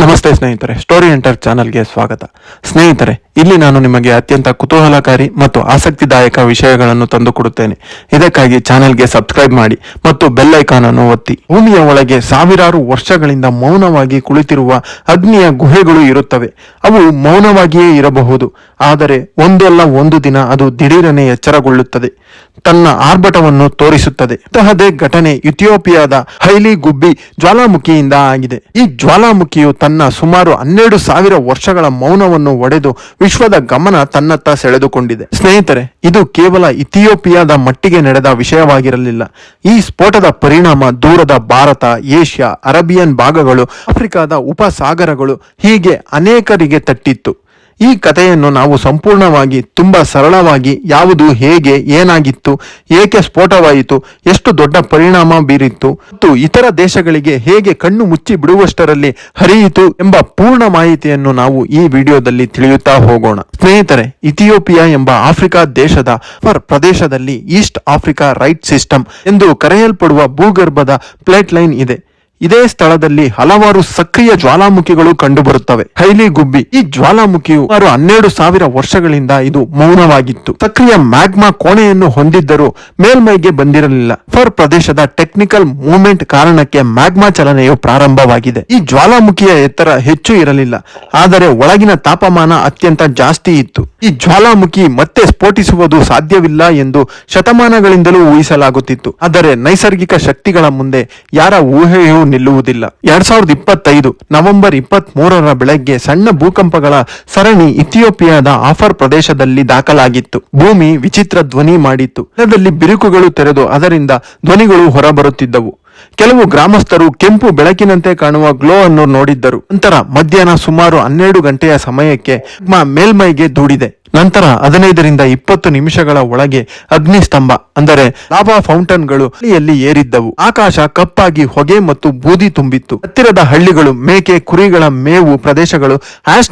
ನಮಸ್ತೆ ಸ್ನೇಹಿತರೆ story enter ಚಾನಲ್ಗೆ ಸ್ವಾಗತ. ಸ್ನೇಹಿತರೆ, ಇಲ್ಲಿ ನಾನು ನಿಮಗೆ ಅತ್ಯಂತ ಕುತೂಹಲಕಾರಿ ಮತ್ತು ಆಸಕ್ತಿದಾಯಕ ವಿಷಯಗಳನ್ನು ತಂದುಕೊಡುತ್ತೇನೆ. ಇದಕ್ಕಾಗಿ ಚಾನೆಲ್ಗೆ ಸಬ್ಸ್ಕ್ರೈಬ್ ಮಾಡಿ ಮತ್ತು ಬೆಲ್ ಐಕಾನ್ ಅನ್ನು ಒತ್ತಿ. ಭೂಮಿಯ ಒಳಗೆ ಸಾವಿರಾರು ವರ್ಷಗಳಿಂದ ಮೌನವಾಗಿ ಕುಳಿತಿರುವ ಅಗ್ನಿಯ ಗುಹೆಗಳು ಇರುತ್ತವೆ. ಅವು ಮೌನವಾಗಿಯೇ ಇರಬಹುದು. ಆದರೆ ಒಂದಲ್ಲ ಒಂದು ದಿನ ಅದು ದಿಢೀರನೆ ಎಚ್ಚರಗೊಳ್ಳುತ್ತದೆ. ತನ್ನ ಆರ್ಭಟವನ್ನು ತೋರಿಸುತ್ತದೆ. ಇಂತಹದೇ ಘಟನೆ ಇಥಿಯೋಪಿಯಾದ ಹೈಲಿ ಗುಬ್ಬಿ ಜ್ವಾಲಾಮುಖಿಯಿಂದ ಆಗಿದೆ. ಈ ಜ್ವಾಲಾಮುಖಿಯು ತನ್ನ ಸುಮಾರು ಹನ್ನೆರಡು ಸಾವಿರ ವರ್ಷಗಳ ಮೌನವನ್ನು ಒಡೆದು ವಿಶ್ವದ ಗಮನ ತನ್ನತ್ತ ಸೆಳೆದುಕೊಂಡಿದೆ. ಸ್ನೇಹಿತರೆ, ಇದು ಕೇವಲ ಇಥಿಯೋಪಿಯಾದ ಮಟ್ಟಿಗೆ ನಡೆದ ವಿಷಯವಾಗಿರಲಿಲ್ಲ. ಈ ಸ್ಫೋಟದ ಪರಿಣಾಮ ದೂರದ ಭಾರತ, ಏಷ್ಯಾ, ಅರಬಿಯನ್ ಭಾಗಗಳು, ಆಫ್ರಿಕಾದ ಉಪಸಾಗರಗಳು ಹೀಗೆ ಅನೇಕರಿಗೆ ತಟ್ಟಿತ್ತು. ಈ ಕಥೆಯನ್ನು ನಾವು ಸಂಪೂರ್ಣವಾಗಿ, ತುಂಬ ಸರಳವಾಗಿ, ಯಾವುದು, ಹೇಗೆ, ಏನಾಗಿತ್ತು, ಏಕೆ ಸ್ಫೋಟವಾಯಿತು, ಎಷ್ಟು ದೊಡ್ಡ ಪರಿಣಾಮ ಬೀರಿತ್ತು, ಮತ್ತು ಇತರ ದೇಶಗಳಿಗೆ ಹೇಗೆ ಕಣ್ಣು ಮುಚ್ಚಿ ಬಿಡುವಷ್ಟರಲ್ಲಿ ಹರಿಯಿತು ಎಂಬ ಪೂರ್ಣ ಮಾಹಿತಿಯನ್ನು ನಾವು ಈ ವಿಡಿಯೋದಲ್ಲಿ ತಿಳಿಯುತ್ತಾ ಹೋಗೋಣ. ಸ್ನೇಹಿತರೆ, ಇಥಿಯೋಪಿಯಾ ಎಂಬ ಆಫ್ರಿಕಾ ದೇಶದ ಫರ್ ಪ್ರದೇಶದಲ್ಲಿ ಈಸ್ಟ್ ಆಫ್ರಿಕಾ ರೈಟ್ ಸಿಸ್ಟಮ್ ಎಂದು ಕರೆಯಲ್ಪಡುವ ಭೂಗರ್ಭದ ಪ್ಲೇಟ್ ಲೈನ್ ಇದೆ. ಇದೇ ಸ್ಥಳದಲ್ಲಿ ಹಲವಾರು ಸಕ್ರಿಯ ಜ್ವಾಲಾಮುಖಿಗಳು ಕಂಡುಬರುತ್ತವೆ. ಹೈಲಿ ಗುಬ್ಬಿ, ಈ ಜ್ವಾಲಾಮುಖಿಯು ಸುಮಾರು ಹನ್ನೆರಡು ಸಾವಿರ ವರ್ಷಗಳಿಂದ ಇದು ಮೌನವಾಗಿತ್ತು. ಸಕ್ರಿಯ ಮ್ಯಾಗ್ಮಾ ಕೋಣೆಯನ್ನು ಹೊಂದಿದ್ದರೂ ಮೇಲ್ಮೈಗೆ ಬಂದಿರಲಿಲ್ಲ. ಫರ್ ಪ್ರದೇಶದ ಟೆಕ್ನಿಕಲ್ ಮೂವ್ಮೆಂಟ್ ಕಾರಣಕ್ಕೆ ಮ್ಯಾಗ್ಮಾ ಚಲನೆಯು ಪ್ರಾರಂಭವಾಗಿದೆ. ಈ ಜ್ವಾಲಾಮುಖಿಯ ಎತ್ತರ ಹೆಚ್ಚು ಇರಲಿಲ್ಲ. ಆದರೆ ಒಳಗಿನ ತಾಪಮಾನ ಅತ್ಯಂತ ಜಾಸ್ತಿ ಇತ್ತು. ಈ ಜ್ವಾಲಾಮುಖಿ ಮತ್ತೆ ಸ್ಫೋಟಿಸುವುದು ಸಾಧ್ಯವಿಲ್ಲ ಎಂದು ಶತಮಾನಗಳಿಂದಲೂ ಊಹಿಸಲಾಗುತ್ತಿತ್ತು. ಆದರೆ ನೈಸರ್ಗಿಕ ಶಕ್ತಿಗಳ ಮುಂದೆ ಯಾರ ಊಹೆಯೂ ನಿಲ್ಲುವುದಿಲ್ಲ. ಎರಡ್ ಸಾವಿರದ ಇಪ್ಪತ್ತೈದು ನವೆಂಬರ್ ಇಪ್ಪತ್ತ್ ಮೂರರ ಬೆಳಗ್ಗೆ ಸಣ್ಣ ಭೂಕಂಪಗಳ ಸರಣಿ ಇಥಿಯೋಪಿಯಾದ ಆಫರ್ ಪ್ರದೇಶದಲ್ಲಿ ದಾಖಲಾಗಿತ್ತು. ಭೂಮಿ ವಿಚಿತ್ರ ಧ್ವನಿ ಮಾಡಿತ್ತು. ನೆಲದಲ್ಲಿ ಬಿರುಕುಗಳು ತೆರೆದು ಅದರಿಂದ ಧ್ವನಿಗಳು ಹೊರಬರುತ್ತಿದ್ದವು. ಕೆಲವು ಗ್ರಾಮಸ್ಥರು ಕೆಂಪು ಬೆಳಕಿನಂತೆ ಕಾಣುವ ಗ್ಲೋ ಅನ್ನು ನೋಡಿದ್ದರು. ನಂತರ ಮಧ್ಯಾಹ್ನ ಸುಮಾರು ಹನ್ನೆರಡು ಗಂಟೆಯ ಸಮಯಕ್ಕೆ ಮೇಲ್ಮೈಗೆ ದೂಡಿದೆ. ನಂತರ ಹದಿನೈದರಿಂದ ಇಪ್ಪತ್ತು ನಿಮಿಷಗಳ ಒಳಗೆ ಅಗ್ನಿಸ್ತಂಭ, ಅಂದರೆ ಲಾಭಾ ಫೌಂಟನ್ಗಳು ಹಳ್ಳಿಯಲ್ಲಿ ಏರಿದ್ದವು. ಆಕಾಶ ಕಪ್ಪಾಗಿ ಹೊಗೆ ಮತ್ತು ಬೂದಿ ತುಂಬಿತ್ತು. ಹತ್ತಿರದ ಹಳ್ಳಿಗಳು, ಮೇಕೆ, ಕುರಿಗಳ ಮೇವು ಪ್ರದೇಶಗಳು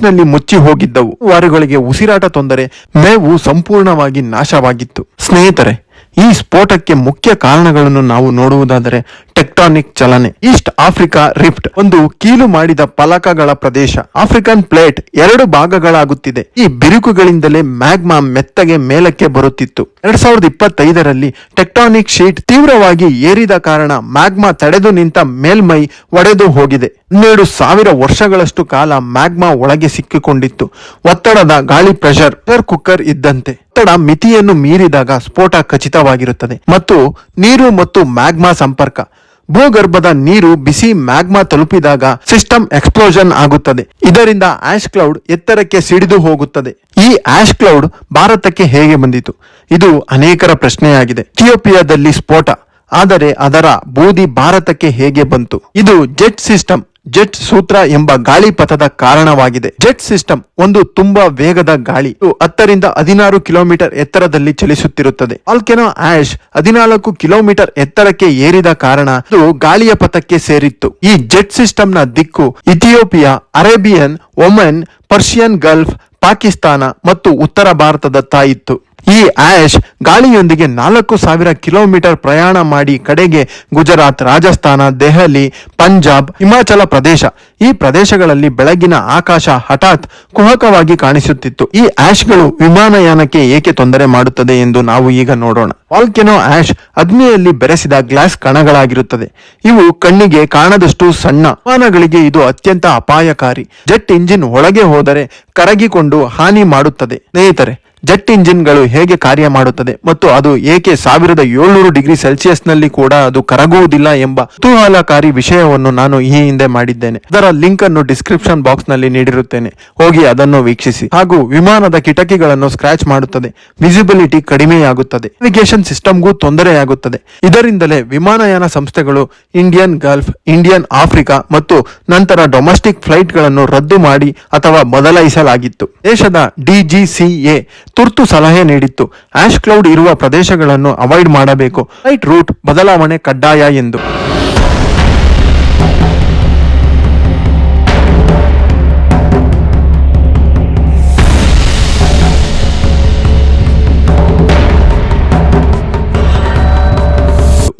ನಲ್ಲಿ ಮುಚ್ಚಿ ಹೋಗಿದ್ದವು. ವಾರಗಳಿಗೆ ಉಸಿರಾಟ ತೊಂದರೆ, ಮೇವು ಸಂಪೂರ್ಣವಾಗಿ ನಾಶವಾಗಿತ್ತು. ಸ್ನೇಹಿತರೆ ಈ ಸ್ಫೋಟಕ್ಕೆ ಮುಖ್ಯ ಕಾರಣಗಳನ್ನು ನಾವು ನೋಡುವುದಾದರೆ ಟೆಕ್ಟಾನಿಕ್ ಚಲನೆ. ಈಸ್ಟ್ ಆಫ್ರಿಕಾ ರಿಫ್ಟ್, ಒಂದು ಕೀಲು ಮಾಡಿದ ಫಲಕಗಳ ಪ್ರದೇಶ. ಆಫ್ರಿಕನ್ ಪ್ಲೇಟ್ ಎರಡು ಭಾಗಗಳಾಗುತ್ತಿದೆ. ಈ ಬಿರುಕುಗಳಿಂದಲೇ ಮ್ಯಾಗ್ಮಾ ಮೆತ್ತಗೆ ಮೇಲಕ್ಕೆ ಬರುತ್ತಿತ್ತು. ಎರಡ್ ಸಾವಿರದ ಇಪ್ಪತ್ತೈದರಲ್ಲಿ ಟೆಕ್ಟಾನಿಕ್ ಶೀಟ್ ತೀವ್ರವಾಗಿ ಏರಿದ ಕಾರಣ ಮ್ಯಾಗ್ಮಾ ತಡೆದು ನಿಂತ ಮೇಲ್ಮೈ ಒಡೆದು ಹೋಗಿದೆ. ಹನ್ನೆರಡು ಸಾವಿರ ವರ್ಷಗಳಷ್ಟು ಕಾಲ ಮ್ಯಾಗ್ಮಾ ಒಳಗೆ ಸಿಕ್ಕಿಕೊಂಡಿತ್ತು. ಒತ್ತಡದ ಗಾಳಿ ಪ್ರೆಷರ್ ಕುಕ್ಕರ್ ಇದ್ದಂತೆ. ಒತ್ತಡ ಮಿತಿಯನ್ನು ಮೀರಿದಾಗ ಸ್ಫೋಟ ಖಚಿತವಾಗಿರುತ್ತದೆ. ಮತ್ತು ನೀರು ಮತ್ತು ಮ್ಯಾಗ್ಮಾ ಸಂಪರ್ಕ. ಭೂಗರ್ಭದ ನೀರು ಬಿಸಿ ಮ್ಯಾಗ್ಮಾ ತಲುಪಿದಾಗ ಸಿಸ್ಟಮ್ ಎಕ್ಸ್ಪ್ಲೋಷನ್ ಆಗುತ್ತದೆ. ಇದರಿಂದ ಆಶ್ ಕ್ಲೌಡ್ ಎತ್ತರಕ್ಕೆ ಸಿಡಿದು ಹೋಗುತ್ತದೆ. ಈ ಆಶ್ ಕ್ಲೌಡ್ ಭಾರತಕ್ಕೆ ಹೇಗೆ ಬಂದಿತು? ಇದು ಅನೇಕರ ಪ್ರಶ್ನೆಯಾಗಿದೆ. ಇಥಿಯೋಪಿಯಾದಲ್ಲಿ ಸ್ಫೋಟ, ಆದರೆ ಅದರ ಬೂದಿ ಭಾರತಕ್ಕೆ ಹೇಗೆ ಬಂತು? ಇದು ಜೆಟ್ ಸಿಸ್ಟಮ್, ಜೆಟ್ ಸೂತ್ರ ಎಂಬ ಗಾಳಿಪಥದ ಕಾರಣವಾಗಿದೆ. ಜೆಟ್ ಸಿಸ್ಟಮ್ ಒಂದು ತುಂಬಾ ವೇಗದ ಗಾಳಿ. ಹತ್ತರಿಂದ ಹದಿನಾರು ಕಿಲೋಮೀಟರ್ ಎತ್ತರದಲ್ಲಿ ಚಲಿಸುತ್ತಿರುತ್ತದೆ. ಆಲ್ಕೆನೋ ಆಶ್ ಹದಿನಾಲ್ಕು ಕಿಲೋಮೀಟರ್ ಎತ್ತರಕ್ಕೆ ಏರಿದ ಕಾರಣ ಇದು ಗಾಳಿಯ ಪಥಕ್ಕೆ ಸೇರಿತ್ತು. ಈ ಜೆಟ್ನ ದಿಕ್ಕು Ethiopia, Arabian, Oman, Persian Gulf, Pakistan ಮತ್ತು ಉತ್ತರ ಭಾರತದತ್ತ ಇತ್ತು. ಈ ಆಶ್ ಗಾಳಿಯೊಂದಿಗೆ ನಾಲ್ಕು ಸಾವಿರ ಕಿಲೋಮೀಟರ್ ಪ್ರಯಾಣ ಮಾಡಿ ಕಡೆಗೆ ಗುಜರಾತ್, ರಾಜಸ್ಥಾನ, ದೆಹಲಿ, ಪಂಜಾಬ್, ಹಿಮಾಚಲ ಪ್ರದೇಶ. ಈ ಪ್ರದೇಶಗಳಲ್ಲಿ ಬೆಳಗಿನ ಆಕಾಶ ಹಠಾತ್ ಕುಹಕವಾಗಿ ಕಾಣಿಸುತ್ತಿತ್ತು. ಈ ಆಶ್ಗಳು ವಿಮಾನಯಾನಕ್ಕೆ ಏಕೆ ತೊಂದರೆ ಮಾಡುತ್ತದೆ ಎಂದು ನಾವು ಈಗ ನೋಡೋಣ. ವಾಲ್ಕೆನೋ ಆಶ್ ಅಗ್ನಿಯಲ್ಲಿ ಬೆರೆಸಿದ ಗ್ಲಾಸ್ ಕಣಗಳಾಗಿರುತ್ತದೆ. ಇವು ಕಣ್ಣಿಗೆ ಕಾಣದಷ್ಟು ಸಣ್ಣ. ವಿಮಾನಗಳಿಗೆ ಇದು ಅತ್ಯಂತ ಅಪಾಯಕಾರಿ. ಜೆಟ್ ಇಂಜಿನ್ ಒಳಗೆ ಹೋದರೆ ಕರಗಿಕೊಂಡು ಹಾನಿ ಮಾಡುತ್ತದೆ. ಸ್ನೇಹಿತರೆ ಜೆಟ್ ಇಂಜಿನ್ಗಳು ಹೇಗೆ ಕಾರ್ಯ ಮಾಡುತ್ತದೆ ಮತ್ತು ಅದು ಏಕೆ ಸಾವಿರದ ಏಳ್ನೂರು ಡಿಗ್ರಿ ಸೆಲ್ಸಿಯಸ್ನಲ್ಲಿ ಕೂಡ ಅದು ಕರಗುವುದಿಲ್ಲ ಎಂಬ ಕುತೂಹಲಕಾರಿ ವಿಷಯವನ್ನು ನಾನು ಈ ಹಿಂದೆ ಮಾಡಿದ್ದೇನೆ. ಅದರ ಲಿಂಕ್ ಅನ್ನು ಡಿಸ್ಕ್ರಿಪ್ಷನ್ ಬಾಕ್ಸ್ನಲ್ಲಿ ನೀಡಿರುತ್ತೇನೆ. ಹೋಗಿ ಅದನ್ನು ವೀಕ್ಷಿಸಿ. ಹಾಗೂ ವಿಮಾನದ ಕಿಟಕಿಗಳನ್ನು ಸ್ಕ್ರಾಚ್ ಮಾಡುತ್ತದೆ. ವಿಸಿಬಿಲಿಟಿ ಕಡಿಮೆಯಾಗುತ್ತದೆ. ನ್ಯಾವಿಗೇಷನ್ ಸಿಸ್ಟಮ್ಗೂ ತೊಂದರೆಯಾಗುತ್ತದೆ. ಇದರಿಂದಲೇ ವಿಮಾನಯಾನ ಸಂಸ್ಥೆಗಳು ಇಂಡಿಯನ್ ಗಲ್ಫ್, ಇಂಡಿಯನ್ ಆಫ್ರಿಕಾ ಮತ್ತು ನಂತರ ಡೊಮೆಸ್ಟಿಕ್ ಫ್ಲೈಟ್ಗಳನ್ನು ರದ್ದು ಮಾಡಿ ಅಥವಾ ಬದಲಾಯಿಸಲಾಗಿತ್ತು. ದೇಶದ ಡಿಜಿಸಿಎ ತುರ್ತು ಸಲಹೆ ನೀಡಿತ್ತು. ಆಶ್ ಕ್ಲೌಡ್ ಇರುವ ಪ್ರದೇಶಗಳನ್ನು ಅವಾಯ್ಡ್ ಮಾಡಬೇಕು. ರೈಟ್ ರೂಟ್ ಬದಲಾವಣೆ ಕಡ್ಡಾಯ ಎಂದು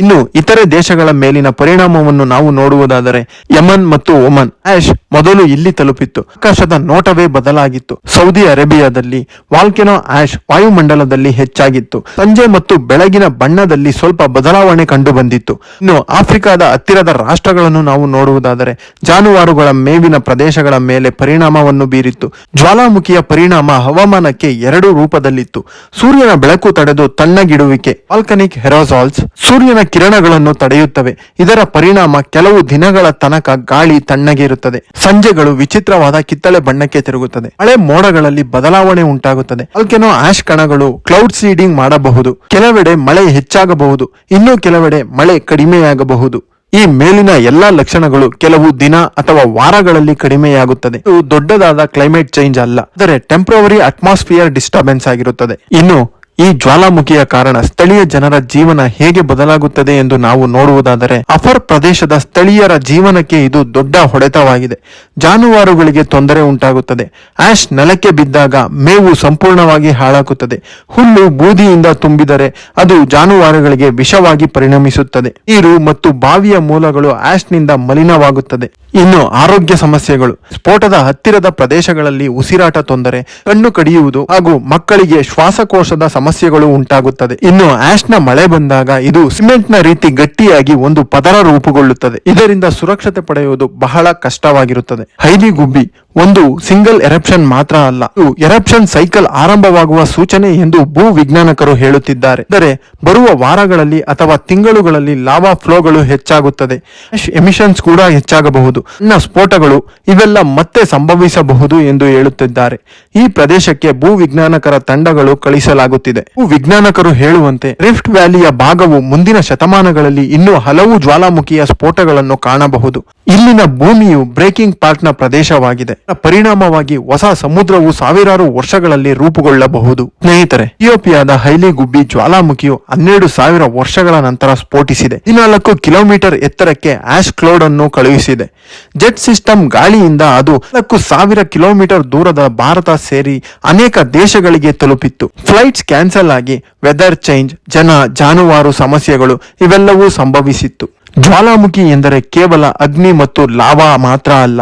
ಇನ್ನು ಇತರೆ ದೇಶಗಳ ಮೇಲಿನ ಪರಿಣಾಮವನ್ನು ನಾವು ನೋಡುವುದಾದರೆ ಯಮನ್ ಮತ್ತು ಒಮನ್. ಆಶ್ ಮೊದಲು ಇಲ್ಲಿ ತಲುಪಿತ್ತು. ಆಕಾಶದ ನೋಟವೇ ಬದಲಾಗಿತ್ತು. ಸೌದಿ ಅರೇಬಿಯಾದಲ್ಲಿ ವಾಲ್ಕೆನೋ ಆಶ್ ವಾಯುಮಂಡಲದಲ್ಲಿ ಹೆಚ್ಚಾಗಿತ್ತು. ಸಂಜೆ ಮತ್ತು ಬೆಳಗಿನ ಬಣ್ಣದಲ್ಲಿ ಸ್ವಲ್ಪ ಬದಲಾವಣೆ ಕಂಡು ಬಂದಿತ್ತು ಇನ್ನು ಆಫ್ರಿಕಾದ ಹತ್ತಿರದ ರಾಷ್ಟ್ರಗಳನ್ನು ನಾವು ನೋಡುವುದಾದರೆ ಜಾನುವಾರುಗಳ ಮೇವಿನ ಪ್ರದೇಶಗಳ ಮೇಲೆ ಪರಿಣಾಮವನ್ನು ಬೀರಿತ್ತು. ಜ್ವಾಲಾಮುಖಿಯ ಪರಿಣಾಮ ಹವಾಮಾನಕ್ಕೆ ಎರಡು ರೂಪದಲ್ಲಿತ್ತು. ಸೂರ್ಯನ ಬೆಳಕು ತಡೆದು ತಣ್ಣಗಿಡುವಿಕೆ. ವಾಲ್ಕನಿಕ್ ಹೆರೋಸಾಲ್ಸ್ ಸೂರ್ಯನ ಕಿರಣಗಳನ್ನು ತಡೆಯುತ್ತವೆ. ಇದರ ಪರಿಣಾಮ ಕೆಲವು ದಿನಗಳ ತನಕ ಗಾಳಿ ತಣ್ಣಗೆ ಇರುತ್ತದೆ. ಸಂಜೆಗಳು ವಿಚಿತ್ರವಾದ ಕಿತ್ತಳೆ ಬಣ್ಣಕ್ಕೆ ತಿರುಗುತ್ತದೆ. ಹಳೆ ಮೋಡಗಳಲ್ಲಿ ಬದಲಾವಣೆ ಉಂಟಾಗುತ್ತದೆ. ಅಲ್ಕೆನೋ ಆಶ್ ಕಣಗಳು ಕ್ಲೌಡ್ ಸೀಡಿಂಗ್ ಮಾಡಬಹುದು. ಕೆಲವೆಡೆ ಮಳೆ ಹೆಚ್ಚಾಗಬಹುದು. ಇನ್ನು ಕೆಲವೆಡೆ ಮಳೆ ಕಡಿಮೆಯಾಗಬಹುದು. ಈ ಮೇಲಿನ ಎಲ್ಲಾ ಲಕ್ಷಣಗಳು ಕೆಲವು ದಿನ ಅಥವಾ ವಾರಗಳಲ್ಲಿ ಕಡಿಮೆಯಾಗುತ್ತದೆ. ಇದು ದೊಡ್ಡದಾದ ಕ್ಲೈಮೇಟ್ ಚೇಂಜ್ ಅಲ್ಲ. ಆದರೆ ಟೆಂಪ್ರವರಿ ಅಟ್ಮಾಸ್ಫಿಯರ್ ಡಿಸ್ಟರ್ಬೆನ್ಸ್ ಆಗಿರುತ್ತದೆ. ಇನ್ನು ಈ ಜ್ವಾಲಾಮುಖಿಯ ಕಾರಣ ಸ್ಥಳೀಯ ಜನರ ಜೀವನ ಹೇಗೆ ಬದಲಾಗುತ್ತದೆ ಎಂದು ನಾವು ನೋಡುವುದಾದರೆ ಅಫರ್ ಪ್ರದೇಶದ ಸ್ಥಳೀಯರ ಜೀವನಕ್ಕೆ ಇದು ದೊಡ್ಡ ಹೊಡೆತವಾಗಿದೆ. ಜಾನುವಾರುಗಳಿಗೆ ತೊಂದರೆ ಉಂಟಾಗುತ್ತದೆ. ಆಶ್ ನೆಲಕ್ಕೆ ಬಿದ್ದಾಗ ಮೇವು ಸಂಪೂರ್ಣವಾಗಿ ಹಾಳಾಗುತ್ತದೆ. ಹುಲ್ಲು ಬೂದಿಯಿಂದ ತುಂಬಿದರೆ ಅದು ಜಾನುವಾರುಗಳಿಗೆ ವಿಷವಾಗಿ ಪರಿಣಮಿಸುತ್ತದೆ. ನೀರು ಮತ್ತು ಬಾವಿಯ ಮೂಲಗಳು ಆಶ್ನಿಂದ ಮಲಿನವಾಗುತ್ತದೆ. ಇನ್ನು ಆರೋಗ್ಯ ಸಮಸ್ಯೆಗಳು. ಸ್ಫೋಟದ ಹತ್ತಿರದ ಪ್ರದೇಶಗಳಲ್ಲಿ ಉಸಿರಾಟ ತೊಂದರೆ, ಕಣ್ಣು ಕಡಿಯುವುದು ಹಾಗೂ ಮಕ್ಕಳಿಗೆ ಶ್ವಾಸಕೋಶದ ಸಮಸ್ಯೆಗಳು ಉಂಟಾಗುತ್ತದೆ. ಇನ್ನು ಆಶ್ನ ಮಳೆ ಬಂದಾಗ ಇದು ಸಿಮೆಂಟ್ನ ರೀತಿ ಗಟ್ಟಿಯಾಗಿ ಒಂದು ಪದರ ರೂಪುಗೊಳ್ಳುತ್ತದೆ. ಇದರಿಂದ ಸುರಕ್ಷತೆ ಪಡೆಯುವುದು ಬಹಳ ಕಷ್ಟವಾಗಿರುತ್ತದೆ. ಹೈದಿ ಗುಬ್ಬಿ ಒಂದು ಸಿಂಗಲ್ ಎರಪ್ಷನ್ ಮಾತ್ರ ಅಲ್ಲ, ಇದು ಎರಪ್ಷನ್ ಸೈಕಲ್ ಆರಂಭವಾಗುವ ಸೂಚನೆ ಎಂದು ಭೂ ವಿಜ್ಞಾನಕರು ಹೇಳುತ್ತಿದ್ದಾರೆ. ಅಂದರೆ ಬರುವ ವಾರಗಳಲ್ಲಿ ಅಥವಾ ತಿಂಗಳುಗಳಲ್ಲಿ ಲಾವಾ ಫ್ಲೋಗಳು ಹೆಚ್ಚಾಗುತ್ತದೆ. ಎಮಿಷನ್ಸ್ ಕೂಡ ಹೆಚ್ಚಾಗಬಹುದು. ಇನ್ನ ಸ್ಫೋಟಗಳು ಇವೆಲ್ಲ ಮತ್ತೆ ಸಂಭವಿಸಬಹುದು ಎಂದು ಹೇಳುತ್ತಿದ್ದಾರೆ. ಈ ಪ್ರದೇಶಕ್ಕೆ ಭೂ ವಿಜ್ಞಾನಕರ ತಂಡಗಳು ಕಳಿಸಲಾಗುತ್ತಿದೆ. ಭೂ ವಿಜ್ಞಾನಕರು ಹೇಳುವಂತೆ ರಿಫ್ಟ್ ವ್ಯಾಲಿಯ ಭಾಗವು ಮುಂದಿನ ಶತಮಾನಗಳಲ್ಲಿ ಇನ್ನೂ ಹಲವು ಜ್ವಾಲಾಮುಖಿಯ ಸ್ಫೋಟಗಳನ್ನು ಕಾಣಬಹುದು. ಇಲ್ಲಿನ ಭೂಮಿಯು ಬ್ರೇಕಿಂಗ್ ಪಾರ್ಟ್ನ ಪ್ರದೇಶವಾಗಿದೆ. ಪರಿಣಾಮವಾಗಿ ಹೊಸ ಸಮುದ್ರವು ಸಾವಿರಾರು ವರ್ಷಗಳಲ್ಲಿ ರೂಪುಗೊಳ್ಳಬಹುದು. ಸ್ನೇಹಿತರೆ, ಇಥಿಯೋಪಿಯಾದ ಹೈಲಿ ಗುಬ್ಬಿ ಜ್ವಾಲಾಮುಖಿಯು ಹನ್ನೆರಡು ಸಾವಿರ ವರ್ಷಗಳ ನಂತರ ಸ್ಫೋಟಿಸಿದೆ. ಹದಿನಾಲ್ಕು ಕಿಲೋಮೀಟರ್ ಎತ್ತರಕ್ಕೆ ಆಶ್ ಕ್ಲೌಡ್ ಅನ್ನು ಕಳುಹಿಸಿದೆ. ಜೆಟ್ ಸಿಸ್ಟಮ್ ಗಾಳಿಯಿಂದ ಅದು ನಾಲ್ಕು ಸಾವಿರ ಕಿಲೋಮೀಟರ್ ದೂರದ ಭಾರತ ಸೇರಿ ಅನೇಕ ದೇಶಗಳಿಗೆ ತಲುಪಿತ್ತು. ಫ್ಲೈಟ್ಸ್ ಕ್ಯಾನ್ಸಲ್ ಆಗಿ ವೆದರ್ ಚೇಂಜ್, ಜನ, ಜಾನುವಾರು ಸಮಸ್ಯೆಗಳು ಇವೆಲ್ಲವೂ ಸಂಭವಿಸಿತ್ತು. ಜ್ವಾಲಾಮುಖಿ ಎಂದರೆ ಕೇವಲ ಅಗ್ನಿ ಮತ್ತು ಲಾವಾ ಮಾತ್ರ ಅಲ್ಲ,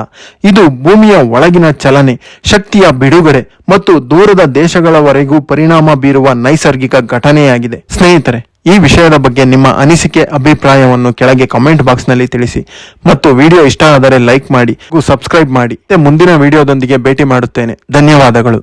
ಇದು ಭೂಮಿಯ ಒಳಗಿನ ಚಲನೆ, ಶಕ್ತಿಯ ಬಿಡುಗಡೆ ಮತ್ತು ದೂರದ ದೇಶಗಳವರೆಗೂ ಪರಿಣಾಮ ಬೀರುವ ನೈಸರ್ಗಿಕ ಘಟನೆಯಾಗಿದೆ. ಸ್ನೇಹಿತರೆ, ಈ ವಿಷಯದ ಬಗ್ಗೆ ನಿಮ್ಮ ಅನಿಸಿಕೆ, ಅಭಿಪ್ರಾಯವನ್ನು ಕೆಳಗೆ ಕಮೆಂಟ್ ಬಾಕ್ಸ್ನಲ್ಲಿ ತಿಳಿಸಿ ಮತ್ತು ವಿಡಿಯೋ ಇಷ್ಟ ಆದರೆ ಲೈಕ್ ಮಾಡಿ ಹಾಗೂ ಸಬ್ಸ್ಕ್ರೈಬ್ ಮಾಡಿ. ಮುಂದಿನ ವಿಡಿಯೋದೊಂದಿಗೆ ಭೇಟಿ ಮಾಡುತ್ತೇನೆ. ಧನ್ಯವಾದಗಳು.